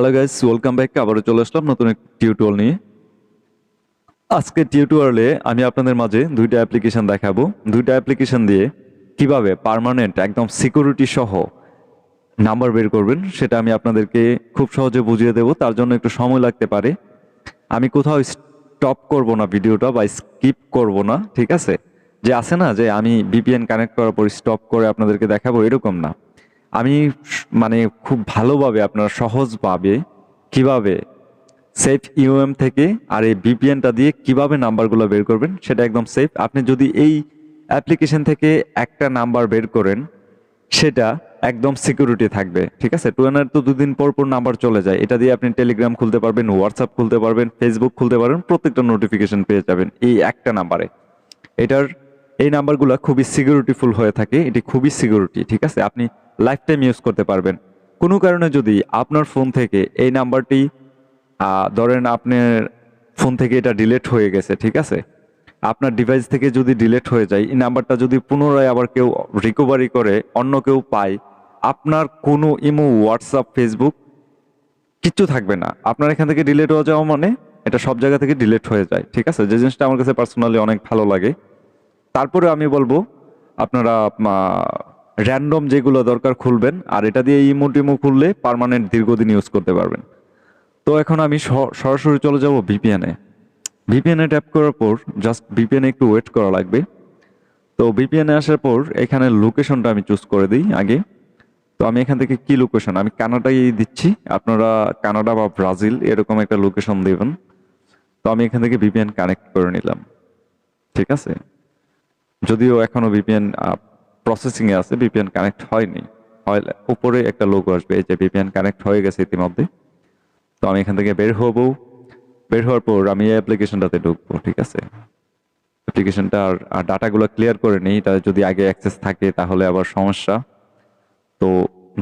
Hello guys welcome back আবারও চলে আসলাম নতুন একটি টিউটোরিয়াল নিয়ে। আজকে টিউটোরিয়ালে আমি আপনাদের মাঝে দুইটা অ্যাপ্লিকেশন দেখাবো। দুইটা অ্যাপ্লিকেশন দিয়ে কীভাবে পার্মানেন্ট একদম সিকিউরিটি সহ নাম্বার বের করবেন, সেটা আমি আপনাদেরকে খুব সহজে বুঝিয়ে দেব। তার জন্য একটু সময় লাগতে পারে। আমি কোথাও স্টপ করব না ভিডিওটা বা স্কিপ করব না, ঠিক আছে? যে আছে না, যে আমি বিপিএন কানেক্ট করার পর স্টপ করে আপনাদেরকে দেখাবো, এরকম না। আমি মানে খুব ভালোভাবে আপনারা সহজভাবে কীভাবে সেফ ইউএম থেকে আর এই বিপিএনটা দিয়ে কীভাবে নাম্বারগুলো বের করবেন সেটা একদম সেফ আপনি যদি এই অ্যাপ্লিকেশন থেকে একটা নাম্বার বের করেন, সেটা একদম সিকিউরিটি থাকবে, ঠিক আছে? টুয়েনের তো দুদিন পর পর নাম্বার চলে যায়। এটা দিয়ে আপনি টেলিগ্রাম খুলতে পারবেন হোয়াটসঅ্যাপ খুলতে পারবেন ফেসবুক খুলতে পারবেন, প্রত্যেকটা নোটিফিকেশন পেয়ে যাবেন এই একটা নাম্বারে। এটার, এই নাম্বারগুলো খুবই সিকিউরিটিফুল হয়ে থাকে, এটি খুবই সিকিউরিটি ঠিক আছে? আপনি লাইফ টাইম ইউজ করতে পারবেন। কোনো কারণে যদি আপনার ফোন থেকে এই নাম্বারটি ধরেন আপনার ফোন থেকে এটা ডিলেট হয়ে গেছে, ঠিক আছে? আপনার ডিভাইস থেকে যদি ডিলেট হয়ে যায়, এই নাম্বারটা যদি পুনরায় আবার কেউ রিকভারি করে, অন্য কেউ পায়, আপনার কোনো ইমো হোয়াটসঅ্যাপ ফেসবুক কিচ্ছু থাকবে না। আপনার এখান থেকে ডিলেট হয়ে যাওয়া মানে এটা সব জায়গা থেকে ডিলেট হয়ে যায়, ঠিক আছে? যে জিনিসটা আমার কাছে পার্সোনালি অনেক ভালো লাগে। তারপরে আমি বলব, আপনারা র্যান্ডম যেগুলো দরকার খুলবেন, আর এটা দিয়ে ইমো টিমো খুললে পার্মানেন্ট দীর্ঘদিন ইউজ করতে পারবেন। তো এখন আমি সরাসরি চলে যাব ভিপিএনে ভিপিএনে ট্যাপ করার পর জাস্ট ভিপিএনে একটু ওয়েট করা লাগবে। তো ভিপিএনে আসার পর এখানে লোকেশনটা আমি চুজ করে দিই আগে। তো আমি এখান থেকে কি লোকেশন আমি কানাডাই দিচ্ছি। আপনারা কানাডা বা ব্রাজিল এরকম একটা লোকেশন দেবেন। তো আমি এখান থেকে ভিপিএন কানেক্ট করে নিলাম। ঠিক আছে? যদিও এখনও ভিপিএন প্রসেসিং এ আছে ভিপিএন কানেক্ট হয়নি। হয় উপরে একটা লোগো আসবে, এই যে ভিপিএন কানেক্ট হয়ে গেছে ইতিমধ্যে। তো আমি এখান থেকে বের হব। বের হওয়ার পর আমি এই অ্যাপ্লিকেশনটাতে ঢুকবো, ঠিক আছে? অ্যাপ্লিকেশনটা আর ডাটাগুলো ক্লিয়ার করে নিই এটা যদি আগে অ্যাক্সেস থাকে তাহলে আবার সমস্যা। তো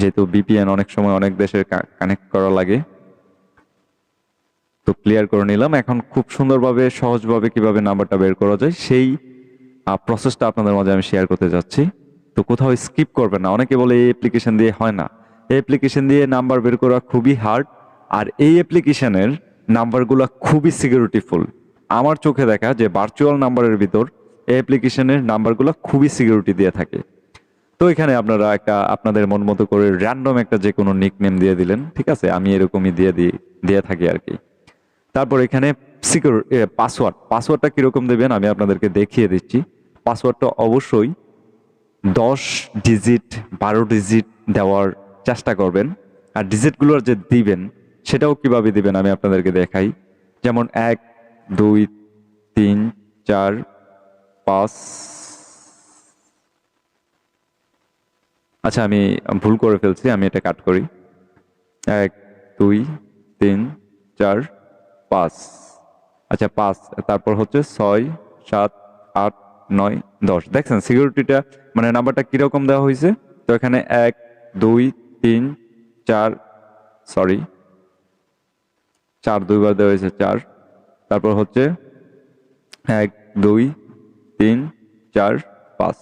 যেহেতু বিপিএন অনেক সময় অনেক দেশের কানেক্ট করা লাগে, তো ক্লিয়ার করে নিলাম। এখন খুব সুন্দরভাবে, সহজভাবে কীভাবে নাম্বারটা বের করা যায়, সেই প্রসেসটা আপনাদের মাঝে আমি শেয়ার করতে যাচ্ছি। তো কোথাও স্কিপ করবেন না। অনেকে বলে এই অ্যাপ্লিকেশন দিয়ে হয় না। এই অ্যাপ্লিকেশন দিয়ে নাম্বার বের করা খুবই হার্ড আর এই অ্যাপ্লিকেশনের নাম্বারগুলো খুবই সিকিউরিটিফুল আমার চোখে দেখা যে ভার্চুয়াল নাম্বারের ভিতর এই অ্যাপ্লিকেশনের নাম্বারগুলো খুবই সিকিউরিটি দিয়ে থাকে। তো এখানে আপনারা একটা, আপনাদের মন মতো করে র্যান্ডম একটা যে কোনো নিকনেম দিয়ে দিলেন, ঠিক আছে? আমি এরকমই দিয়ে দিই দিয়ে থাকি আর কি তারপর এখানে সিকিউর পাসওয়ার্ড পাসওয়ার্ডটা কীরকম দেবেন আমি আপনাদেরকে দেখিয়ে দিচ্ছি। পাসওয়ার্ডটা অবশ্যই দশ ডিজিট বারো ডিজিট দেওয়ার চেষ্টা করবেন। আর ডিজিটগুলোর যে দিবেন, সেটাও কীভাবে দিবেন আমি আপনাদেরকে দেখাই। যেমন এক, দুই, তিন, চার, পাঁচ। আচ্ছা আমি ভুল করে ফেলছি, আমি এটা কাট করি। এক, দুই, তিন, চার, পাঁচ। আচ্ছা পাঁচ, তারপর হচ্ছে ছয়, সাত, আট নয়, দশ। দেখছেন সিকিউরিটিটা মানে নাম্বারটা কীরকম দেওয়া হয়েছে? তো এখানে এক, দুই, তিন, চার সরি চার দুইবার দেওয়া হয়েছে, চার। তারপর হচ্ছে এক, দুই, তিন, চার, পাঁচ।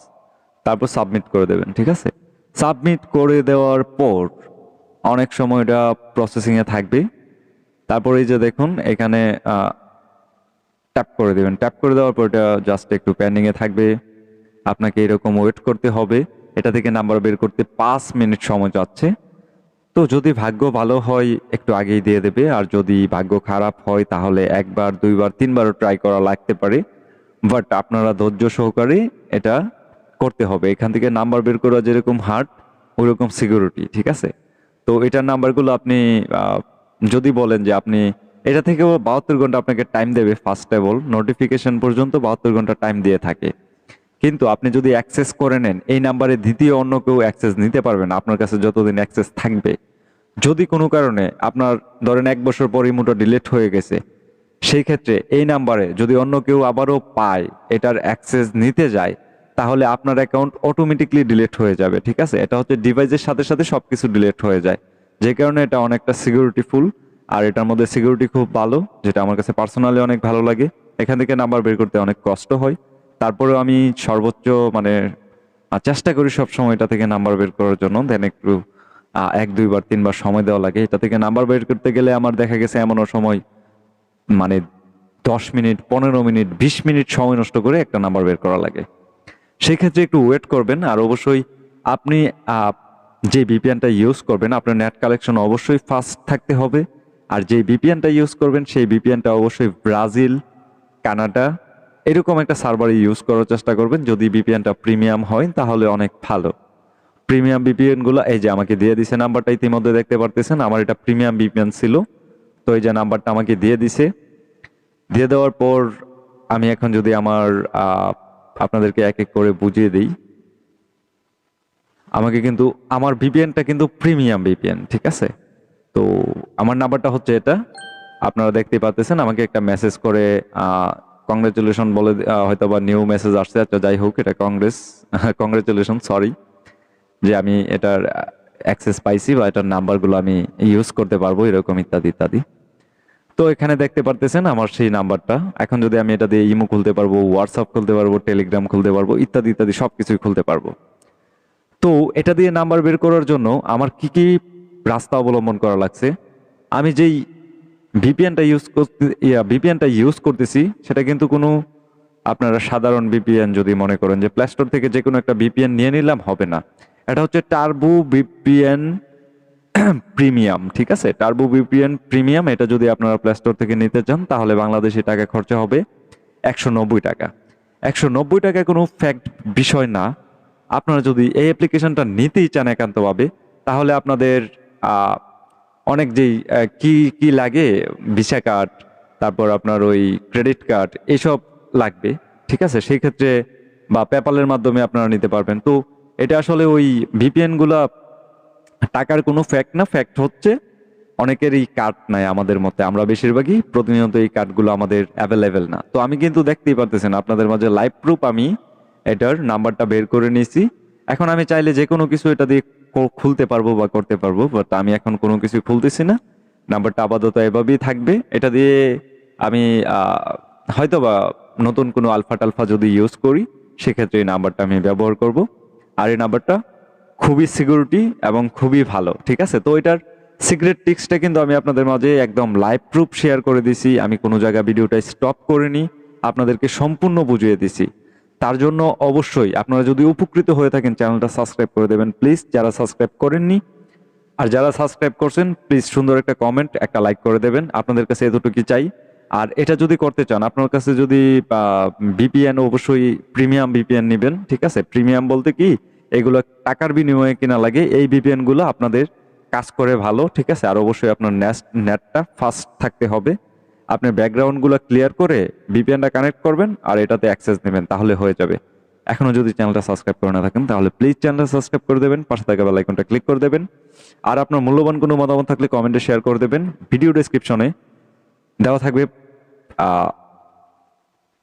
তারপর সাবমিট করে দেবেন, ঠিক আছে? সাবমিট করে দেওয়ার পর অনেক সময় এটা প্রসেসিংয়ে থাকবে তারপর এই যে দেখুন, এখানে ট্যাপ করে দেবেন। ট্যাপ করে দেওয়ার পর এটা জাস্ট একটু পেন্ডিংয়ে থাকবে। আপনাকে এরকম ওয়েট করতে হবে। এটা থেকে নাম্বার বের করতে পাঁচ মিনিট সময় যাচ্ছে। তো যদি ভাগ্য ভালো হয়, একটু আগেই দিয়ে দেবে। আর যদি ভাগ্য খারাপ হয়, তাহলে একবার, দুইবার, তিনবারও ট্রাই করা লাগতে পারে। বাট আপনারা ধৈর্য সহকারে এটা করতে হবে। এখান থেকে নাম্বার বের করা যেরকম হার্ড ওইরকম সিকিউরিটি ঠিক আছে? তো এটার নাম্বারগুলো আপনি যদি বলেন যে আপনি এটা থেকেও বাহাত্তর ঘণ্টা আপনাকে টাইম দেবে ফার্স্ট অল নোটিফিকেশন পর্যন্ত বাহাত্তর ঘণ্টা টাইম দিয়ে থাকে। কিন্তু আপনি যদি অ্যাক্সেস করে নেন, এই নাম্বারে দ্বিতীয় অন্য কেউ অ্যাক্সেস নিতে পারবে না, আপনার কাছে যতদিন অ্যাক্সেস থাকবে। যদি কোনো কারণে আপনার ধরেন এক বছর পর ইমোটা ডিলিট হয়ে গেছে, সেই ক্ষেত্রে এই নাম্বারে যদি অন্য কেউ আবারও পায়, এটার অ্যাক্সেস নিতে যায়, তাহলে আপনার অ্যাকাউন্ট অটোমেটিকলি ডিলেট হয়ে যাবে, ঠিক আছে? এটা হচ্ছে ডিভাইসের সাথে সাথে সব কিছু ডিলেট হয়ে যায়। যে কারণে এটা অনেকটা সিকিউরিটিফুল আর এটার মধ্যে সিকিউরিটি খুব ভালো, যেটা আমার কাছে পার্সোনালি অনেক ভালো লাগে। এখান থেকে নাম্বার বের করতে অনেক কষ্ট হয়। তারপরেও আমি সর্বোচ্চ মানে চেষ্টা করি সব সময় এটা থেকে নাম্বার বের করার জন্য। দেন একটু এক, দুইবার, তিনবার সময় দেওয়া লাগে। এটা থেকে নাম্বার বের করতে গেলে আমার দেখা গেছে এমনও সময় মানে দশ মিনিট, পনেরো মিনিট, বিশ মিনিট সময় নষ্ট করে একটা নাম্বার বের করা লাগে। সেই ক্ষেত্রে একটু ওয়েট করবেন। আর অবশ্যই আপনি যে ভিপিএনটা ইউজ করবেন, আপনার নেট কালেকশন অবশ্যই ফাস্ট থাকতে হবে। আর যে ভিপিএনটা ইউজ করবেন, সেই ভিপিএনটা অবশ্যই ব্রাজিল, কানাডা, এরকম একটা সার্ভারে ইউজ করার চেষ্টা করবেন। যদি ভিপিএনটা প্রিমিয়াম হয়, তাহলে অনেক ভালো। প্রিমিয়াম ভিপিএনগুলো, এই যে আমাকে দিয়ে দিছে নাম্বারটা ইতিমধ্যে দেখতে পারতেছেন, আমার এটা প্রিমিয়াম ভিপিএন ছিল। তো এই যে নাম্বারটা আমাকে দিয়ে দিছে। দিয়ে দেওয়ার পর আমি এখন যদি আমার আপনাদেরকে এক এক করে বুঝিয়ে দিই। আমাকে কিন্তু, আমার ভিপিএনটা কিন্তু প্রিমিয়াম ভিপিএন ঠিক আছে? তো আমার নাম্বারটা হচ্ছে এটা। আপনারা দেখতে পাচ্ছেন আমাকে একটা মেসেজ করে কংগ্রেচুলেশন বলে হয়তো বা নিউ মেসেজ আসছে আচ্ছা যাই হোক, এটা কংগ্রেস কংগ্রেচুলেশন সরি যে আমি এটার অ্যাক্সেস পাইছি বা এটার নাম্বারগুলো আমি ইউজ করতে পারব, এরকম ইত্যাদি ইত্যাদি। তো এখানে দেখতে পারতেছেন আমার সেই নাম্বারটা। এখন যদি আমি এটা দিয়ে ইমো খুলতে পারব হোয়াটসঅ্যাপ খুলতে পারব টেলিগ্রাম খুলতে পারব, ইত্যাদি ইত্যাদি সব কিছুই খুলতে পারব। তো এটা দিয়ে নাম্বার বের করার জন্য আমার কি কি রাস্তা অবলম্বন করা লাগছে। আমি যেই ভিপিএনটা ইউজ করতে, ইয়া ভিপিএনটা ইউজ করতেছি, সেটা কিন্তু কোনো আপনারা সাধারণ ভিপিএন যদি মনে করেন যে প্লে স্টোর থেকে যে কোনো একটা ভিপিএন নিয়ে নিলাম, হবে না। এটা হচ্ছে টার্বো ভিপিএন প্রিমিয়াম ঠিক আছে? টার্বো ভিপিএন প্রিমিয়াম এটা যদি আপনারা প্লে স্টোর থেকে নিতে চান, তাহলে বাংলাদেশি টাকা খরচা হবে একশো নব্বই টাকা। একশো নব্বই টাকা কোনো ফ্যাক্ট বিষয় না। আপনারা যদি এই অ্যাপ্লিকেশনটা নিতেই চান একান্তভাবে, তাহলে আপনাদের অনেক যেই কি কি লাগে, ভিসা কার্ড তারপর আপনার ওই ক্রেডিট কার্ড এসব লাগবে, ঠিক আছে? সেই ক্ষেত্রে বা পেপালের মাধ্যমে আপনারা নিতে পারবেন। তো এটা আসলে ওই ভিপিএনগুলা টাকার কোনো ফ্যাক্ট না ফ্যাক্ট হচ্ছে অনেকেরই কার্ড নাই আমাদের মতে। আমরা বেশিরভাগই প্রতিনিয়ত এই কার্ডগুলো আমাদের অ্যাভেলেবেল না। তো আমি কিন্তু দেখতেই পারতেছেন, আপনাদের মাঝে লাইভ প্রুফ আমি এটার নাম্বারটা বের করে নিয়েছি। এখন আমি চাইলে যে কোনো কিছু এটা দিয়ে খুলতে পারব বা করতে পারব বাট আমি এখন কোনো কিছু খুলতেছি না। নাম্বারটা আপাতত এভাবেই থাকবে। এটা দিয়ে আমি হয়তো বা নতুন কোনো আলফা টালফা যদি ইউজ করি, সেক্ষেত্রে এই নাম্বারটা আমি ব্যবহার করব। আর এই নাম্বারটা খুবই সিকিউরিটি এবং খুবই ভালো, ঠিক আছে? তো এটার সিক্রেট টিক্সটা কিন্তু আমি আপনাদের মাঝে একদম লাইভ প্রুফ শেয়ার করে দিছি। আমি কোনো জায়গা ভিডিওটা স্টপ করিনি। আপনাদেরকে সম্পূর্ণ বুঝিয়ে দিছি। তার জন্য অবশ্যই আপনারা যদি উপকৃত হয়ে থাকেন চ্যানেলটা সাবস্ক্রাইব করে দেবেন, প্লিজ। যারা সাবস্ক্রাইব করেননি, আর যারা সাবস্ক্রাইব করছেন, প্লিজ সুন্দর একটা কমেন্ট, একটা লাইক করে দেবেন। আপনাদের কাছে এতটুকু চাই। আর এটা যদি করতে চান, আপনার কাছে যদি ভিপিএন অবশ্যই প্রিমিয়াম ভিপিএন নেবেন, ঠিক আছে? প্রিমিয়াম বলতে কি, এগুলো টাকার বিনিময়ে কিনা লাগে। এই ভিপিএনগুলো আপনাদের কাজ করে ভালো, ঠিক আছে? আর অবশ্যই আপনার নেটটা ফাস্ট থাকতে হবে। আপনি ব্যাকগ্রাউন্ডগুলো ক্লিয়ার করে ভিপিএনটা কানেক্ট করবেন আর এটাতে অ্যাক্সেস নেবেন, তাহলে হয়ে যাবে। এখনও যদি চ্যানেলটা সাবস্ক্রাইব করে না থাকেন, তাহলে প্লিজ চ্যানেলটা সাবস্ক্রাইব করে দেবেন, পাশে থাকা বেল আইকনটা ক্লিক করে দেবেন। আর আপনার মূল্যবান কোনো মতামত থাকলে কমেন্টে শেয়ার করে দেবেন। ভিডিও ডেসক্রিপশনে দেওয়া থাকবে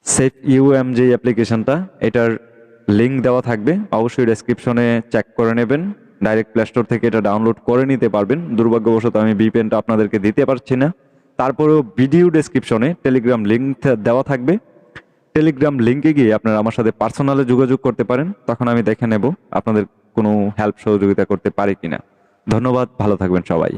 সেফ ইউএম যে অ্যাপ্লিকেশনটা এটার লিঙ্ক দেওয়া থাকবে, অবশ্যই ডেসক্রিপশনে চেক করে নেবেন। ডাইরেক্ট প্লে স্টোর থেকে এটা ডাউনলোড করে নিতে পারবেন। দুর্ভাগ্যবশত আমি ভিপিএনটা আপনাদেরকে দিতে পারছি না। তারপরেও ভিডিও ডেসক্রিপশনে টেলিগ্রাম লিঙ্ক দেওয়া থাকবে। টেলিগ্রাম লিঙ্কে গিয়ে আপনারা আমার সাথে পার্সোনালে যোগাযোগ করতে পারেন। তখন আমি দেখে নেব আপনাদের কোনো হেল্প সহযোগিতা করতে পারি কিনা। ধন্যবাদ, ভালো থাকবেন সবাই।